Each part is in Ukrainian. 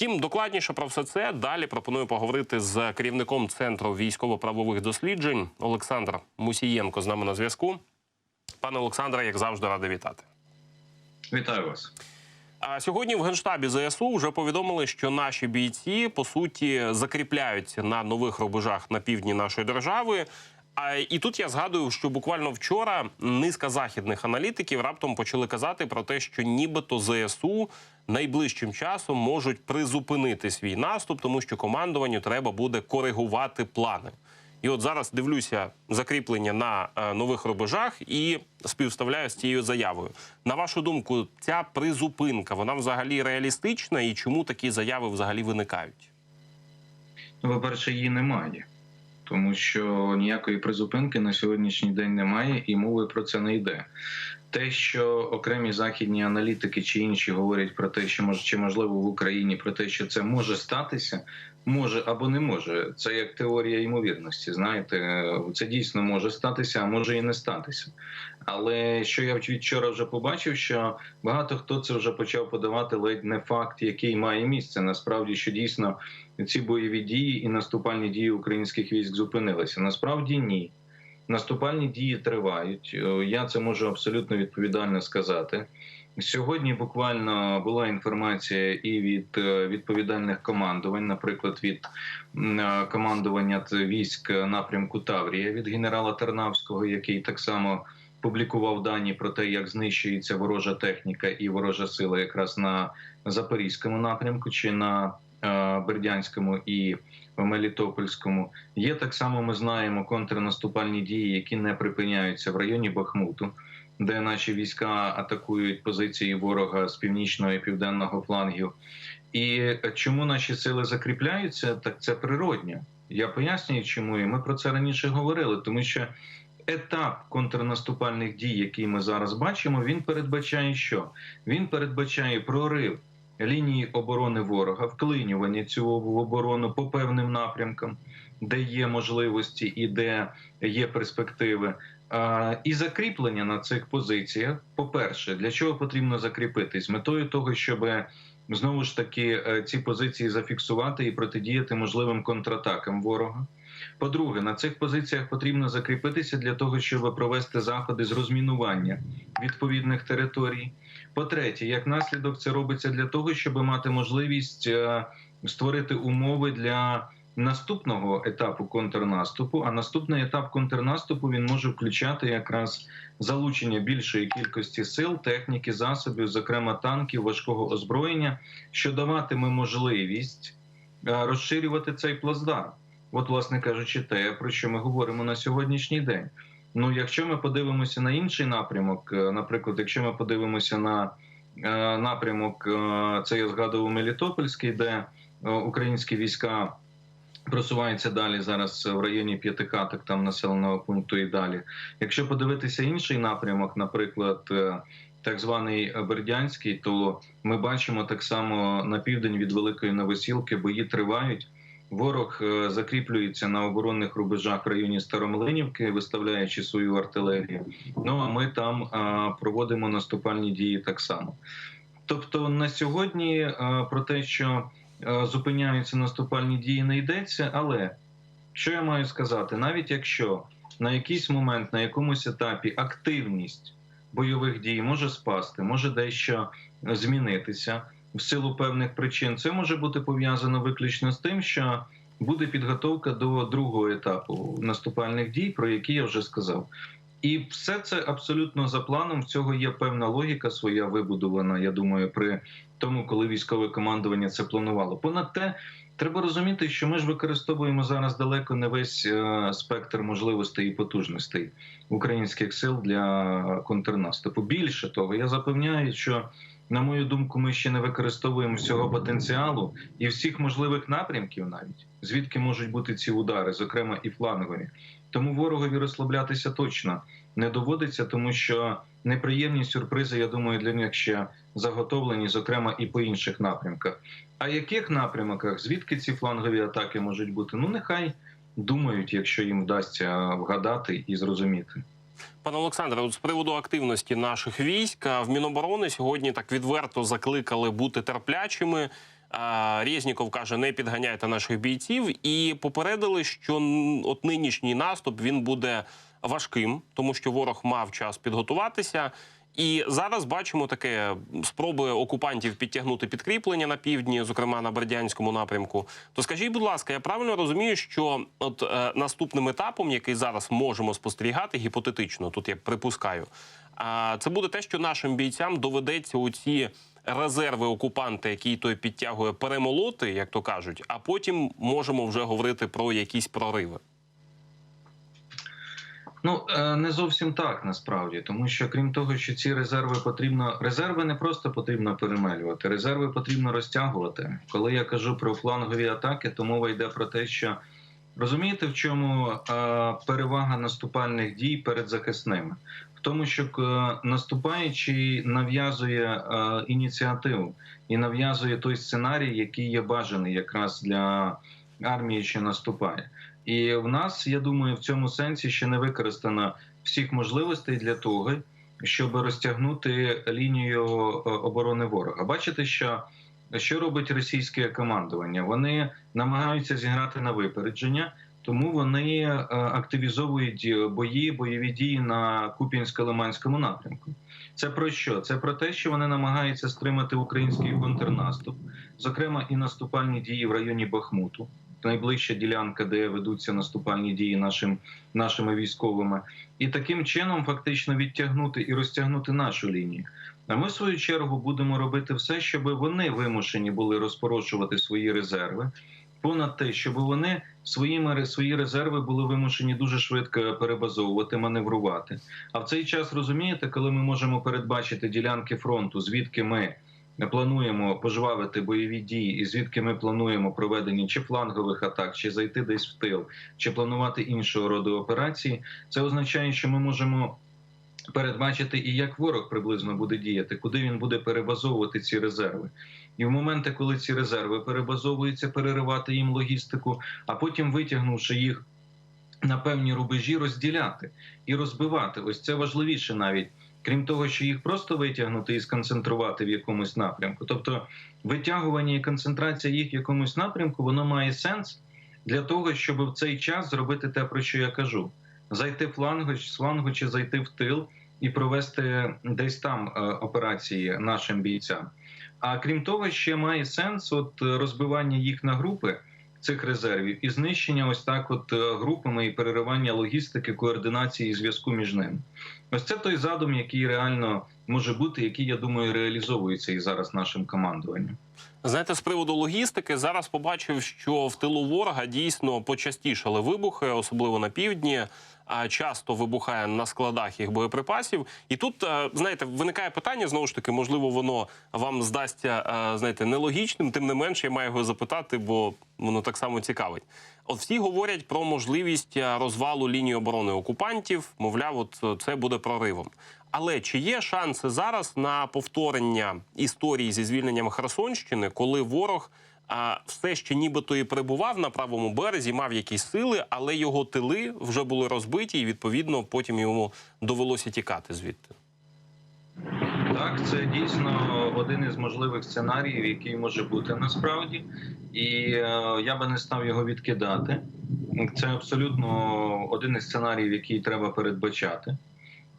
Втім, докладніше про все це далі пропоную поговорити з керівником центру військово-правових досліджень Олександр Мусієнко з нами на зв'язку. Пане Олександре, як завжди, радий вітати. Вітаю вас. А сьогодні в генштабі ЗСУ вже повідомили, що наші бійці по суті закріпляються на нових рубежах на півдні нашої держави. І тут я згадую, що буквально вчора низка західних аналітиків раптом почали казати про те, що нібито ЗСУ найближчим часом можуть призупинити свій наступ, тому що командуванню треба буде коригувати плани. І от зараз дивлюся закріплення на е, нових рубежах і співставляю з цією заявою. На вашу думку, ця призупинка вона взагалі реалістична, і чому такі заяви взагалі виникають? Ну, по-перше, її немає, тому що ніякої призупинки на сьогоднішній день немає, і мови про це не йде. Те, що окремі західні аналітики чи інші говорять про те, що може чи можливо в Україні про те, що це може статися, може або не може. Це як теорія ймовірності. Знаєте, це дійсно може статися, а може і не статися. Але що я вчора вже побачив, що багато хто це вже почав подавати ледь не факт, який має місце. Насправді, що дійсно ці бойові дії і наступальні дії українських військ зупинилися. Насправді ні. Наступальні дії тривають. Я це можу абсолютно відповідально сказати. Сьогодні буквально була інформація і від е, відповідальних командувань, наприклад, від е, командування військ напрямку Таврія від генерала Тарнавського, який так само публікував дані про те, як знищується ворожа техніка і ворожа сила якраз на запорізькому напрямку чи на Бердянському і Мелітопольському. Є так само, ми знаємо контрнаступальні дії, які не припиняються в районі Бахмуту, де наші війська атакують позиції ворога з північного і південного флангів. І чому наші сили закріпляються, так це природньо. Я пояснюю, чому і ми про це раніше говорили, тому що етап контрнаступальних дій, який ми зараз бачимо, він передбачає, що він передбачає прорив лінії оборони ворога, вклинювання цього в оборону по певним напрямкам, де є можливості і де є перспективи. І закріплення на цих позиціях. По-перше, для чого потрібно закріпитись? Метою того, щоб знову ж таки е, ці позиції зафіксувати і протидіяти можливим контратакам ворога. По-друге, на цих позиціях потрібно закріпитися для того, щоб провести заходи з розмінування відповідних територій. По-третє, як наслідок, це робиться для того, щоб мати можливість е, створити умови для наступного етапу контрнаступу. А наступний етап контрнаступу він може включати якраз залучення більшої кількості сил, техніки, засобів, зокрема танків, важкого озброєння, що даватиме можливість е, розширювати цей плацдарм. От, власне кажучи, те, про що ми говоримо на сьогоднішній день. Ну, якщо ми подивимося на інший напрямок, е, наприклад, якщо ми подивимося на е, напрямок, е, це я згадував Мелітопольський, де е, українські війська просуваються далі зараз в районі П'ятикаток, там населеного пункту і далі. Якщо подивитися інший напрямок, наприклад, е, так званий Бердянський, то ми бачимо так само на південь від Великої Новосілки бої тривають. Ворог е, закріплюється на оборонних рубежах в районі Старомлинівки, виставляючи свою артилерію. Ну а ми там е, проводимо наступальні дії так само. Тобто на сьогодні е, про те, що зупиняються наступальні дії, не йдеться. Але що я маю сказати, навіть якщо на якийсь момент, на якомусь етапі активність бойових дій може спасти, може дещо змінитися в силу певних причин, це може бути пов'язано виключно з тим, що буде підготовка до другого етапу наступальних дій, про які я вже сказав. І все це абсолютно за планом. В цього є певна логіка своя вибудована. Я думаю, при тому, коли військове командування це планувало. Понад те, треба розуміти, що ми ж використовуємо зараз далеко не весь е, спектр можливостей і потужностей українських сил для контрнаступу. Більше того, я запевняю, що на мою думку, ми ще не використовуємо всього потенціалу і всіх можливих напрямків, навіть звідки можуть бути ці удари, зокрема і флангові. Тому ворогові розслаблятися точно не доводиться, тому що неприємні сюрпризи, я думаю, для них ще заготовлені, зокрема і по інших напрямках. А яких напрямках, звідки ці флангові атаки можуть бути? Ну нехай думають, якщо їм вдасться вгадати і зрозуміти. Пане Олександре, з приводу активності наших військ в Міноборони сьогодні так відверто закликали бути терплячими. Резніков каже, не підганяйте наших бійців, і попередили, що от нинішній наступ він буде важким, тому що ворог мав час підготуватися. І зараз бачимо таке спроби окупантів підтягнути підкріплення на півдні, зокрема на Бердянському напрямку. То скажіть, будь ласка, я правильно розумію, що от е, наступним етапом, який зараз можемо спостерігати, гіпотетично, тут я припускаю, а це буде те, що нашим бійцям доведеться у ці резерви окупанта, які той підтягує, перемолоти, як то кажуть, а потім можемо вже говорити про якісь прориви. Ну е, не зовсім так насправді, тому що крім того, що ці резерви потрібно резерви не просто потрібно перемелювати, резерви потрібно розтягувати. Коли я кажу про флангові атаки, то мова йде про те, що розумієте, в чому е, перевага наступальних дій перед захисними, в тому, що е, наступаючий нав'язує ініціативу і нав'язує той сценарій, який є бажаний якраз для армії, що наступає. І в нас, я думаю, в цьому сенсі ще не використано всіх можливостей для того, щоб розтягнути лінію е, оборони ворога. Бачите, що, що робить російське командування? Вони намагаються зіграти на випередження, тому вони е, активізовують бої, бойові дії на Куп'янсько-Лиманському напрямку. Це про що? Це про те, що вони намагаються стримати український контрнаступ, зокрема і наступальні дії в районі Бахмуту найближча ділянка, де ведуться наступальні дії нашим, нашими військовими, і таким чином фактично відтягнути і розтягнути нашу лінію. А ми в свою чергу будемо робити все, щоб вони вимушені були розпорошувати свої резерви. Понад те, щоб вони своїми свої резерви були вимушені дуже швидко перебазовувати, маневрувати. А в цей час розумієте, коли ми можемо передбачити ділянки фронту, звідки ми плануємо пожвавити бойові дії, і звідки ми плануємо проведення чи флангових атак, чи зайти десь в тил, чи планувати іншого роду операції, це означає, що ми можемо. Передбачити і як ворог приблизно буде діяти, куди він буде перебазовувати ці резерви, і в моменти, коли ці резерви перебазовуються, переривати їм логістику, а потім витягнувши їх на певні рубежі, розділяти і розбивати. Ось це важливіше навіть крім того, що їх просто витягнути і сконцентрувати в якомусь напрямку. Тобто витягування і концентрація їх в якомусь напрямку, воно має сенс для того, щоб в цей час зробити те, про що я кажу: зайти флангу, з флангу чи зайти в тил і провести десь там е, операції нашим бійцям. А крім того, ще має сенс от е, розбивання їх на групи. Цих резервів і знищення ось так, от е, групами і переривання логістики, координації і зв'язку між ними. Ось це той задум, який реально може бути, який я думаю реалізовується і зараз нашим командуванням. Знаєте, з приводу логістики зараз побачив, що в тилу ворога дійсно почастішали вибухи, особливо на півдні. А часто вибухає на складах їх боєприпасів. І тут е, знаєте, виникає питання знову ж таки, можливо, воно вам здасться е, знаєте, нелогічним. Тим не менше, я маю його запитати, бо воно так само цікавить. От всі говорять про можливість е, розвалу лінії оборони окупантів. Мовляв, от це буде проривом. Але чи є шанси зараз на повторення історії зі звільненням Херсонщини, коли ворог а, все ще нібито і перебував на правому березі, мав якісь сили, але його тили вже були розбиті, і відповідно потім йому довелося тікати звідти? Так, це дійсно один із можливих сценаріїв, який може бути насправді, і е, я би не став його відкидати. Це абсолютно один із сценаріїв, який треба передбачати.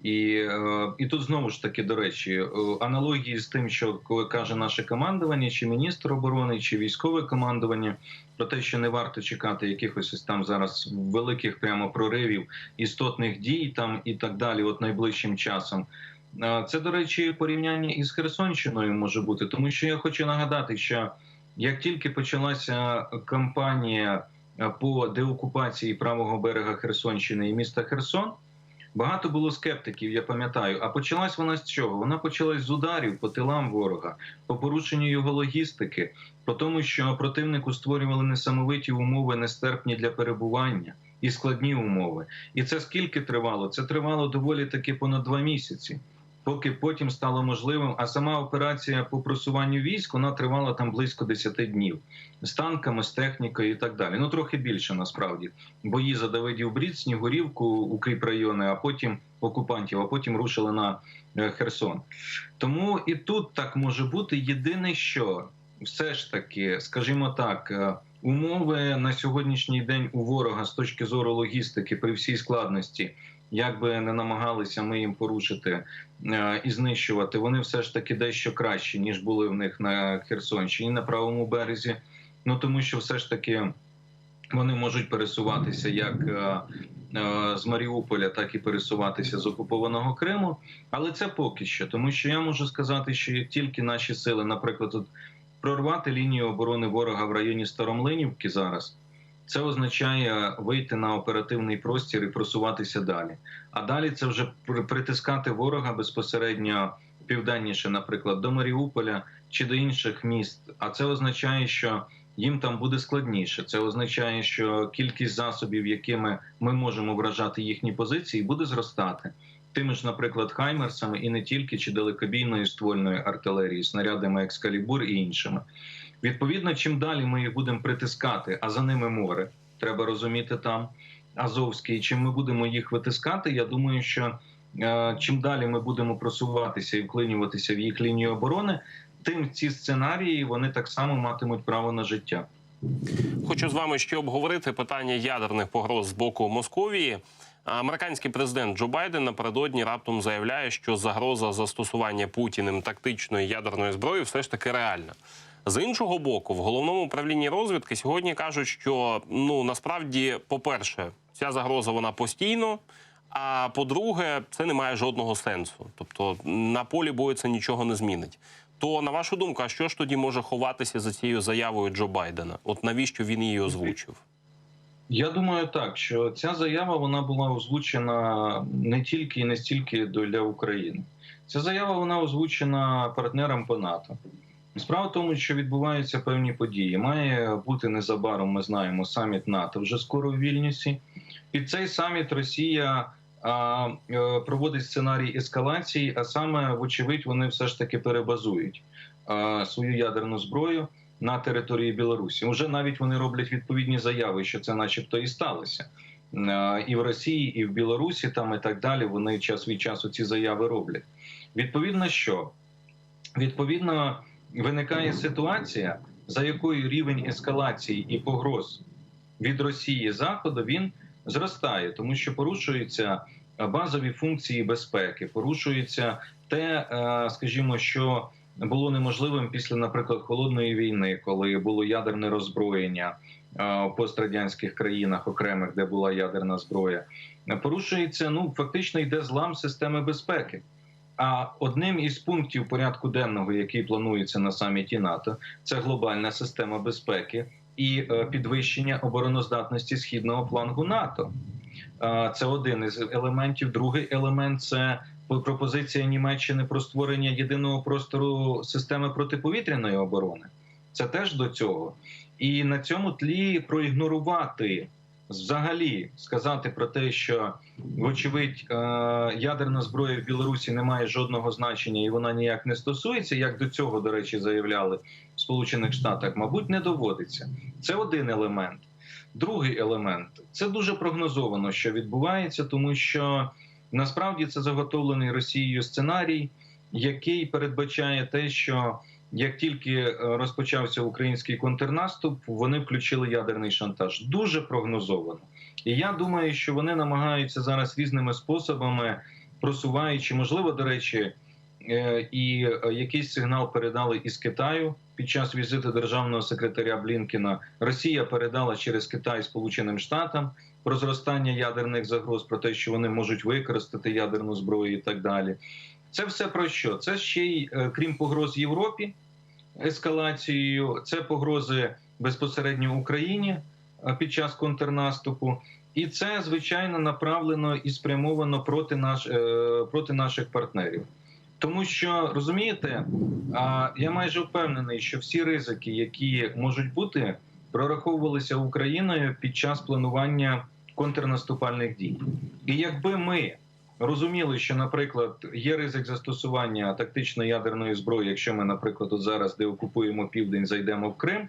І е, і тут знову ж таки, до речі, е, аналогії з тим, що коли каже наше командування, чи міністр оборони, чи військове командування, про те, що не варто чекати якихось там зараз великих прямо проривів, істотних дій там і так далі, от найближчим часом. Е, Це, до речі, порівняння із Херсонщиною може бути, тому що я хочу нагадати, що як тільки почалася кампанія по деокупації правого берега Херсонщини і міста Херсон. Багато було скептиків, я пам'ятаю. А почалась вона з чого? Вона почалась з ударів по тилам ворога, по порушенню його логістики, по тому, що противнику створювали несамовиті умови, нестерпні для перебування і складні умови. І це скільки тривало? Це тривало доволі таки понад два місяці. Поки потім стало можливим, а сама операція по просуванню військ вона тривала там близько 10 днів з танками, з технікою і так далі. Ну трохи більше насправді. Бої за Давидів Брід, Снігурівку, укріп райони, а потім окупантів, а потім рушили на е, Херсон. Тому і тут так може бути. Єдине, що все ж таки, скажімо так, е, умови на сьогоднішній день у ворога з точки зору логістики при всій складності, як би не намагалися ми їм порушити е, і знищувати, вони все ж таки дещо кращі ніж були в них на Херсонщині на правому березі. Ну тому що все ж таки вони можуть пересуватися як е, е, з Маріуполя, так і пересуватися з окупованого Криму. Але це поки що, тому що я можу сказати, що тільки наші сили, наприклад, прорвати лінію оборони ворога в районі Старомлинівки зараз. Це означає вийти на оперативний простір і просуватися далі. А далі це вже притискати ворога безпосередньо південніше, наприклад, до Маріуполя чи до інших міст. А це означає, що їм там буде складніше. Це означає, що кількість засобів, якими ми можемо вражати їхні позиції, буде зростати. Тими ж, наприклад, хаймерсами і не тільки чи далекобійною ствольною артилерією, снарядами екскалібур і іншими. Відповідно, чим далі ми їх будемо притискати, а за ними море, треба розуміти там Азовський. Чим ми будемо їх витискати, я думаю, що е, чим далі ми будемо просуватися і вклинюватися в їх лінію оборони, тим ці сценарії вони так само матимуть право на життя. Хочу з вами ще обговорити питання ядерних погроз з боку Московії. Американський президент Джо Байден напередодні раптом заявляє, що загроза застосування Путіним тактичної ядерної зброї все ж таки реальна. З іншого боку, в головному управлінні розвідки сьогодні кажуть, що ну насправді, по-перше, ця загроза вона постійно. А по-друге, це не має жодного сенсу. Тобто на полі бою це нічого не змінить. То на вашу думку, а що ж тоді може ховатися за цією заявою Джо Байдена? От навіщо він її озвучив? Я думаю, так що ця заява вона була озвучена не тільки і не стільки для України. Ця заява вона озвучена партнерам по НАТО. Справа в тому, що відбуваються певні події. Має бути незабаром, ми знаємо, саміт НАТО вже скоро в Вільнюсі. Під цей саміт Росія а, е, проводить сценарій ескалації, а саме, вочевидь, вони все ж таки перебазують а, свою ядерну зброю на території Білорусі. Уже навіть вони роблять відповідні заяви, що це, начебто, і сталося. І в Росії, і в Білорусі, там і так далі. Вони час від часу ці заяви роблять. Відповідно, що відповідно виникає ситуація, за якою рівень ескалації і погроз від Росії Заходу він зростає, тому що порушуються е, базові функції безпеки, порушується те, е, скажімо, що було неможливим після, наприклад, холодної війни, коли було ядерне роззброєння е, в пострадянських країнах окремих, де була ядерна зброя, порушується ну фактично йде злам системи безпеки. А одним із пунктів порядку денного, який планується на саміті НАТО, це глобальна система безпеки і е, підвищення обороноздатності східного флангу НАТО. Це один із елементів. Другий елемент це пропозиція Німеччини про створення єдиного простору системи протиповітряної оборони. Це теж до цього. І на цьому тлі проігнорувати взагалі сказати про те, що вочевидь е, ядерна зброя в Білорусі не має жодного значення і вона ніяк не стосується, як до цього, до речі, заявляли в Сполучених Штатах, мабуть, не доводиться. Це один елемент. Другий елемент це дуже прогнозовано, що відбувається, тому що насправді це заготовлений Росією сценарій, який передбачає те, що як тільки е, розпочався український контрнаступ, вони включили ядерний шантаж. Дуже прогнозовано. І я думаю, що вони намагаються зараз різними способами, просуваючи, можливо, до речі, е, і е, якийсь сигнал передали із Китаю під час візиту державного секретаря Блінкіна. Росія передала через Китай Сполученим Штатам про зростання ядерних загроз, про те, що вони можуть використати ядерну зброю і так далі. Це все про що? Це ще й е, крім погроз Європі ескалацією, це погрози безпосередньо Україні е, під час контрнаступу. І це звичайно направлено і спрямовано проти наш е, проти наших партнерів, тому що розумієте, я майже впевнений, що всі ризики, які можуть бути, прораховувалися Україною під час планування контрнаступальних дій. І якби ми розуміли, що, наприклад, є ризик застосування тактичної ядерної зброї, якщо ми, наприклад, от зараз де окупуємо південь, зайдемо в Крим.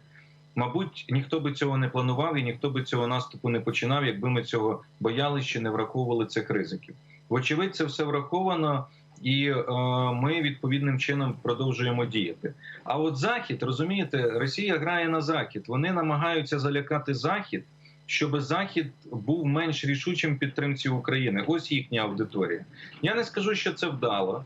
Мабуть, ніхто би цього не планував і ніхто би цього наступу не починав, якби ми цього боялися чи не враховували цих ризиків. Вочевидь, це все враховано, і е, ми відповідним чином продовжуємо діяти. А от захід, розумієте, Росія грає на захід. Вони намагаються залякати захід, щоб захід був менш рішучим підтримці України. Ось їхня аудиторія. Я не скажу, що це вдало,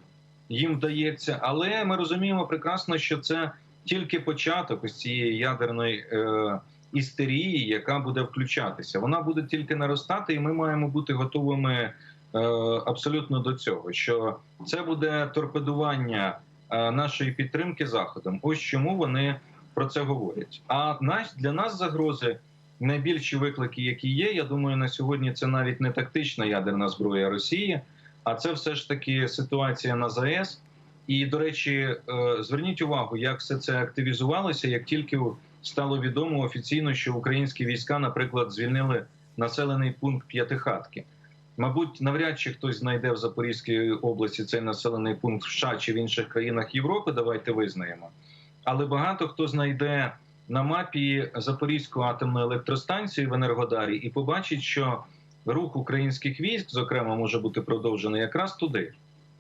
їм вдається, але ми розуміємо прекрасно, що це тільки початок ось цієї ядерної. Е, істерії, яка буде включатися, вона буде тільки наростати, і ми маємо бути готовими е, абсолютно до цього. Що це буде торпедування е, нашої підтримки заходом. Ось чому вони про це говорять. А для нас загрози найбільші виклики, які є. Я думаю, на сьогодні це навіть не тактична ядерна зброя Росії, а це все ж таки ситуація на ЗАЕС. І до речі, е, зверніть увагу, як все це активізувалося, як тільки стало відомо офіційно, що українські війська, наприклад, звільнили населений пункт П'ятихатки. Мабуть, навряд чи хтось знайде в Запорізькій області цей населений пункт в США чи в інших країнах Європи. Давайте визнаємо. Але багато хто знайде на мапі Запорізької атомної електростанції в Енергодарі і побачить, що рух українських військ, зокрема, може бути продовжений якраз туди,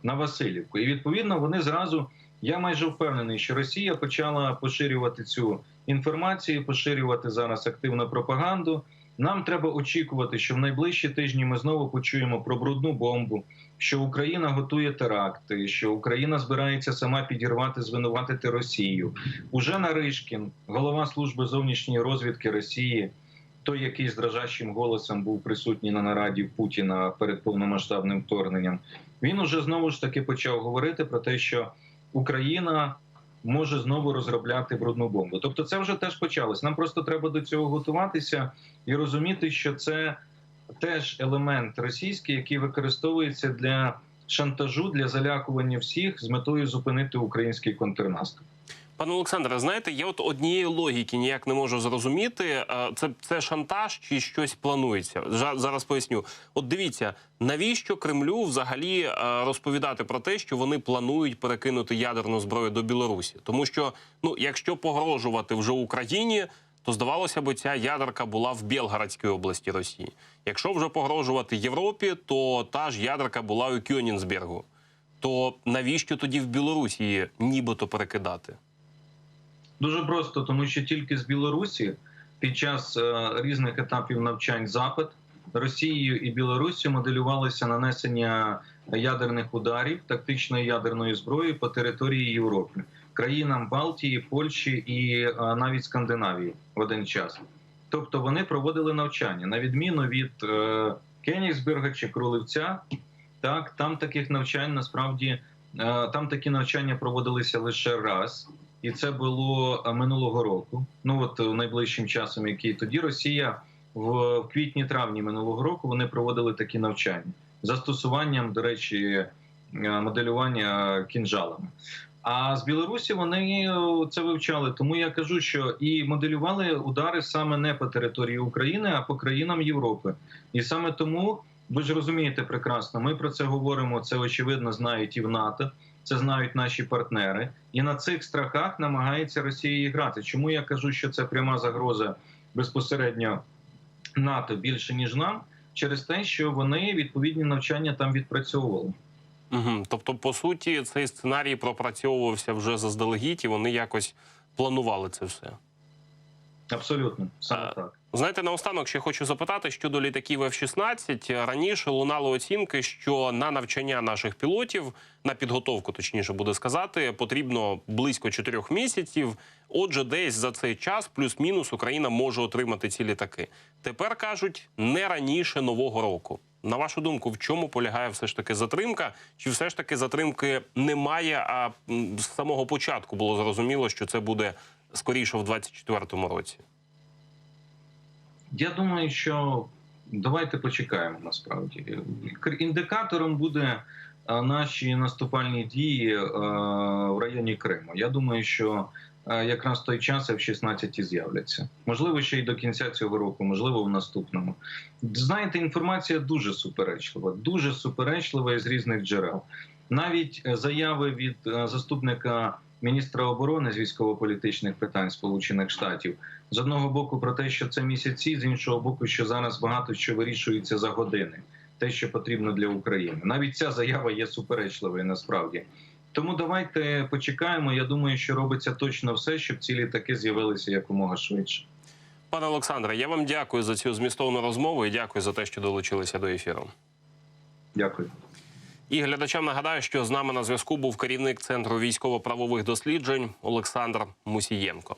на Васильівку. І відповідно вони зразу. Я майже впевнений, що Росія почала поширювати цю інформацію, поширювати зараз активну пропаганду. Нам треба очікувати, що в найближчі тижні ми знову почуємо про брудну бомбу, що Україна готує теракти, що Україна збирається сама підірвати, звинуватити Росію. Уже Наришкін, голова служби зовнішньої розвідки Росії, той, який з дрожащим голосом був присутній на нараді Путіна перед повномасштабним вторгненням, він уже знову ж таки почав говорити про те, що Україна може знову розробляти брудну бомбу. Тобто, це вже теж почалось. Нам просто треба до цього готуватися і розуміти, що це теж елемент російський, який використовується для шантажу, для залякування всіх з метою зупинити український контрнаступ. Пане Олександре, знаєте, я от однієї логіки ніяк не можу зрозуміти. Е, Це, це шантаж чи щось планується? Зараз поясню. От дивіться, навіщо Кремлю взагалі е, розповідати про те, що вони планують перекинути ядерну зброю до Білорусі? Тому що, ну, якщо погрожувати вже Україні, то здавалося б, ця ядерка була в Білгородській області Росії. Якщо вже погрожувати Європі, то та ж ядерка була у Кьонінсбергу. То навіщо тоді в Білорусі її нібито перекидати? Дуже просто, тому що тільки з Білорусі під час е, різних етапів навчань запит Росією і Білорусі моделювалося нанесення ядерних ударів тактичної ядерної зброї по території Європи, країнам Балтії, Польщі і е, навіть Скандинавії в один час. Тобто вони проводили навчання на відміну від е, Кенігсберга чи Кролевця. Так, там таких навчань насправді е, там такі навчання проводилися лише раз і це було е, минулого року. Ну от е, найближчим часом, який тоді Росія в, квітні-травні минулого року вони проводили такі навчання застосуванням, до речі, моделювання кінжалами. А з Білорусі вони е, це вивчали. Тому я кажу, що і моделювали удари саме не по території України, а по країнам Європи. І саме тому ви ж розумієте прекрасно. Ми про це говоримо. Це очевидно знають і в НАТО. Це знають наші партнери, і на цих страхах намагається Росія грати. Чому я кажу, що це пряма загроза безпосередньо НАТО більше ніж нам, через те, що вони відповідні навчання там відпрацьовували. Угу. Тобто, по суті, цей сценарій пропрацьовувався вже заздалегідь, і вони якось планували це все. Абсолютно саме А, так. Знаєте, наостанок ще хочу запитати щодо літаків F-16. Раніше лунали оцінки, що на навчання наших пілотів, на підготовку, точніше буде сказати, потрібно близько чотирьох місяців. Отже, десь за цей час, плюс-мінус, Україна може отримати ці літаки. Тепер кажуть не раніше нового року. На вашу думку, в чому полягає все ж таки затримка? Чи все ж таки затримки немає? А з самого початку було зрозуміло, що це буде скоріше в 2024 році. Я думаю, що давайте почекаємо насправді. Індикатором буде е, наші наступальні дії е, в районі Криму. Я думаю, що якраз той час F-16 і з'являться. Можливо, ще й до кінця цього року, можливо, в наступному. Знаєте, інформація дуже суперечлива, дуже суперечлива із різних джерел. Навіть е, заяви від е, заступника міністра оборони з військово-політичних питань Сполучених Штатів з одного боку про те, що це місяці, з іншого боку, що зараз багато що вирішується за години. те, що потрібно для України. Навіть ця заява є суперечливою насправді. Тому давайте почекаємо. Я думаю, що робиться точно все, щоб ці літаки з'явилися якомога швидше. Пане Олександре, я вам дякую за цю змістовну розмову і дякую за те, що долучилися до ефіру. Дякую. І глядачам нагадаю, що з нами на зв'язку був керівник центру військово-правових досліджень Олександр Мусієнко.